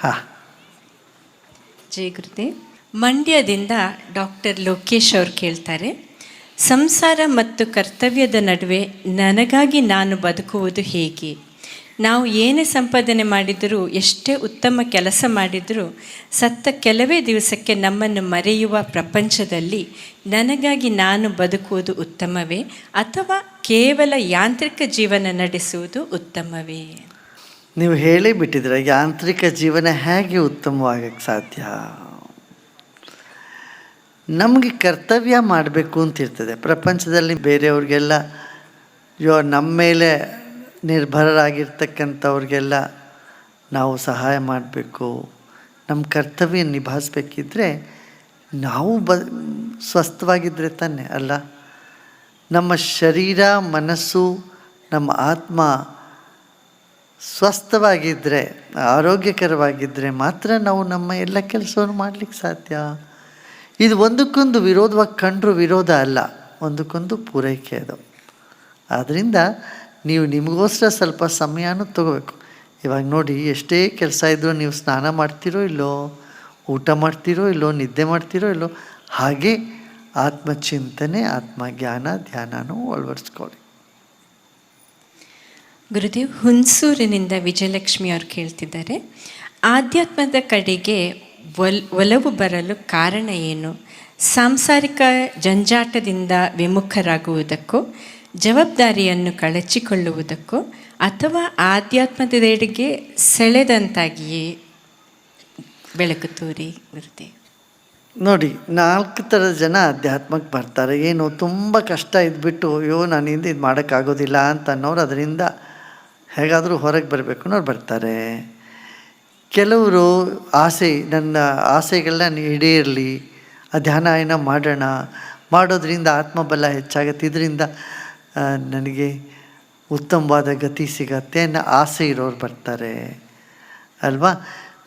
ಹಾಂ. ಗುರುದೇವ್ ಮಂಡ್ಯದಿಂದ ಡಾಕ್ಟರ್ ಲೋಕೇಶ್ ಅವರು ಕೇಳ್ತಾರೆ, ಸಂಸಾರ ಮತ್ತು ಕರ್ತವ್ಯದ ನಡುವೆ ನನಗಾಗಿ ನಾನು ಬದುಕುವುದು ಹೇಗೆ? ನಾವು ಏನೇ ಸಂಪಾದನೆ ಮಾಡಿದರೂ, ಎಷ್ಟೇ ಉತ್ತಮ ಕೆಲಸ ಮಾಡಿದರೂ, ಸತ್ತ ಕೆಲವೇ ದಿವಸಕ್ಕೆ ನಮ್ಮನ್ನು ಮರೆಯುವ ಪ್ರಪಂಚದಲ್ಲಿ ನನಗಾಗಿ ನಾನು ಬದುಕುವುದು ಉತ್ತಮವೇ ಅಥವಾ ಕೇವಲ ಯಾಂತ್ರಿಕ ಜೀವನ ನಡೆಸುವುದು ಉತ್ತಮವೇ? ನೀವು ಹೇಳೇ ಬಿಟ್ಟಿದ್ರೆ ಯಾಂತ್ರಿಕ ಜೀವನ ಹೇಗೆ ಉತ್ತಮವಾಗಕ್ಕೆ ಸಾಧ್ಯ? ನಮಗೆ ಕರ್ತವ್ಯ ಮಾಡಬೇಕು ಅಂತಿರ್ತದೆ ಪ್ರಪಂಚದಲ್ಲಿ ಬೇರೆಯವ್ರಿಗೆಲ್ಲ, ಯೋ, ನಮ್ಮ ಮೇಲೆ ನಿರ್ಭರರಾಗಿರ್ತಕ್ಕಂಥವ್ರಿಗೆಲ್ಲ ನಾವು ಸಹಾಯ ಮಾಡಬೇಕು. ನಮ್ಮ ಕರ್ತವ್ಯ ನಿಭಾಯಿಸ್ಬೇಕಿದ್ರೆ ನಾವು ಬ ಸ್ವಸ್ಥವಾಗಿದ್ದರೆ ತಾನೆ ಅಲ್ಲ? ನಮ್ಮ ಶರೀರ, ಮನಸ್ಸು, ನಮ್ಮ ಆತ್ಮ ಸ್ವಸ್ಥವಾಗಿದ್ದರೆ ಆರೋಗ್ಯಕರವಾಗಿದ್ದರೆ ಮಾತ್ರ ನಾವು ನಮ್ಮ ಎಲ್ಲ ಕೆಲಸವನ್ನು ಮಾಡಲಿಕ್ಕೆ ಸಾಧ್ಯ. ಇದು ಒಂದಕ್ಕೊಂದು ವಿರೋಧವಾಗಿ ಕಂಡ್ರೂ ವಿರೋಧ ಅಲ್ಲ, ಒಂದಕ್ಕೊಂದು ಪೂರೈಕೆ ಅದು. ಆದ್ದರಿಂದ ನೀವು ನಿಮಗೋಸ್ಕರ ಸ್ವಲ್ಪ ಸಮಯನೂ ತಗೋಬೇಕು. ಇವಾಗ ನೋಡಿ, ಎಷ್ಟೇ ಕೆಲಸ ಇದ್ದರೂ ನೀವು ಸ್ನಾನ ಮಾಡ್ತೀರೋ ಇಲ್ಲೋ, ಊಟ ಮಾಡ್ತೀರೋ ಇಲ್ಲೋ, ನಿದ್ದೆ ಮಾಡ್ತೀರೋ ಇಲ್ಲೋ, ಹಾಗೆ ಆತ್ಮಚಿಂತನೆ, ಆತ್ಮಜ್ಞಾನ, ಧ್ಯಾನನೂ ಅಳವಡಿಸ್ಕೊಳ್ಳಿ. ಗುರುದೇವ್ ಹುಣಸೂರಿನಿಂದ ವಿಜಯಲಕ್ಷ್ಮಿ ಅವರು ಕೇಳ್ತಿದ್ದಾರೆ. ಆಧ್ಯಾತ್ಮದ ಕಡೆಗೆ ಒಲ್, ಒಲವು ಬರಲು ಕಾರಣ ಏನು? ಸಾಂಸಾರಿಕ ಜಂಜಾಟದಿಂದ ವಿಮುಖರಾಗುವುದಕ್ಕೂ, ಜವಾಬ್ದಾರಿಯನ್ನು ಕಳಚಿಕೊಳ್ಳುವುದಕ್ಕೂ, ಅಥವಾ ಆಧ್ಯಾತ್ಮದೆಡೆಗೆ ಸೆಳೆದಂತಾಗಿಯೇ ಬೆಳಕು ತೋರಿ ಗುರುದೇವ್? ನೋಡಿ, ನಾಲ್ಕು ಥರ ಜನ ಅಧ್ಯಾತ್ಮಕ್ಕೆ ಬರ್ತಾರೆ. ಏನು ತುಂಬ ಕಷ್ಟ ಇದ್ಬಿಟ್ಟು, ಅಯ್ಯೋ ನನ್ನಿಂದ ಇದು ಮಾಡೋಕ್ಕಾಗೋದಿಲ್ಲ ಅಂತ ಅನ್ನೋರು ಅದರಿಂದ ಹೇಗಾದರೂ ಹೊರಗೆ ಬರಬೇಕು ಅನ್ನೋರು ಬರ್ತಾರೆ. ಕೆಲವರು ಆಸೆ, ನನ್ನ ಆಸೆಗಳನ್ನ ಈಡೇರಲಿ, ಆ ಧ್ಯಾನ ಏನೋ ಮಾಡೋಣ. ಮಾಡೋದ್ರಿಂದ ಆತ್ಮಬಲ ಹೆಚ್ಚಾಗತ್ತೆ. ಇದರಿಂದ ನನಗೆ ಉತ್ತಮವಾದ ಗತಿ ಸಿಗತ್ತೆ ಅನ್ನೋ ಆಸೆ ಇರೋರು ಬರ್ತಾರೆ. ಅಲ್ವಾ?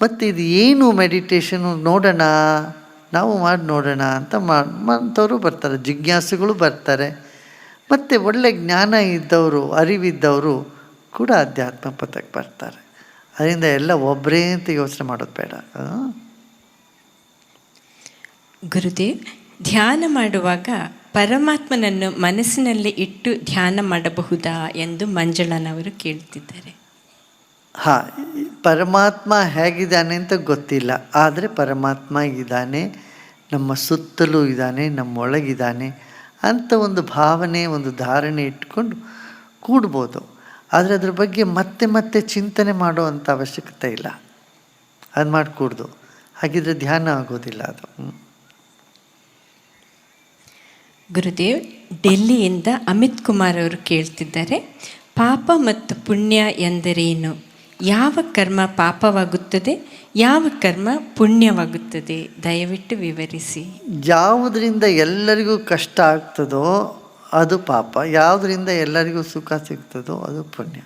ಮತ್ತು ಇದು ಏನು ಮೆಡಿಟೇಷನು ನೋಡೋಣ, ನಾವು ಮಾಡಿ ನೋಡೋಣ ಅಂತ ಮಾಡ್ತವರು ಬರ್ತಾರೆ. ಜಿಜ್ಞಾಸುಗಳು ಬರ್ತಾರೆ. ಮತ್ತು ಒಳ್ಳೆ ಜ್ಞಾನ ಇದ್ದವರು, ಅರಿವಿದ್ದವರು ಕೂಡ ಅಧ್ಯಾತ್ಮ ಪಥಕ್ಕೆ ಬರ್ತಾರೆ. ಅದರಿಂದ ಎಲ್ಲ ಒಬ್ಬರೇ ಅಂತ ಯೋಚನೆ ಮಾಡೋದು ಬೇಡ. ಗುರುದೇವ್ ಧ್ಯಾನ ಮಾಡುವಾಗ ಪರಮಾತ್ಮನನ್ನು ಮನಸ್ಸಿನಲ್ಲಿ ಇಟ್ಟು ಧ್ಯಾನ ಮಾಡಬಹುದಾ ಎಂದು ಮಂಜುಳನವರು ಕೇಳ್ತಿದ್ದಾರೆ. ಹಾಂ ಪರಮಾತ್ಮ ಹೇಗಿದ್ದಾನೆ ಅಂತ ಗೊತ್ತಿಲ್ಲ. ಆದರೆ ಪರಮಾತ್ಮ ಇದ್ದಾನೆ ನಮ್ಮ ಸುತ್ತಲೂ ಇದ್ದಾನೆ ನಮ್ಮೊಳಗಿದ್ದಾನೆ ಅಂತ ಒಂದು ಭಾವನೆ ಒಂದು ಧಾರಣೆ ಇಟ್ಕೊಂಡು ಕೂಡ್ಬೋದು. ಆದರೆ ಅದ್ರ ಬಗ್ಗೆ ಮತ್ತೆ ಮತ್ತೆ ಚಿಂತನೆ ಮಾಡುವಂಥ ಅವಶ್ಯಕತೆ ಇಲ್ಲ. ಅದು ಮಾಡಿಕೂಡ್ದು. ಹಾಗಿದ್ರೆ ಧ್ಯಾನ ಆಗೋದಿಲ್ಲ ಅದು. ಗುರುದೇವ್ ಡೆಲ್ಲಿಯಿಂದ ಅಮಿತ್ ಕುಮಾರ್ ಅವರು ಕೇಳ್ತಿದ್ದಾರೆ ಪಾಪ ಮತ್ತು ಪುಣ್ಯ ಎಂದರೇನು? ಯಾವ ಕರ್ಮ ಪಾಪವಾಗುತ್ತದೆ ಯಾವ ಕರ್ಮ ಪುಣ್ಯವಾಗುತ್ತದೆ? ದಯವಿಟ್ಟು ವಿವರಿಸಿ. ಯಾವುದರಿಂದ ಎಲ್ಲರಿಗೂ ಕಷ್ಟ ಆಗ್ತದೋ ಅದು ಪಾಪ. ಯಾವುದರಿಂದ ಎಲ್ಲರಿಗೂ ಸುಖ ಸಿಗ್ತದೋ ಅದು ಪುಣ್ಯ.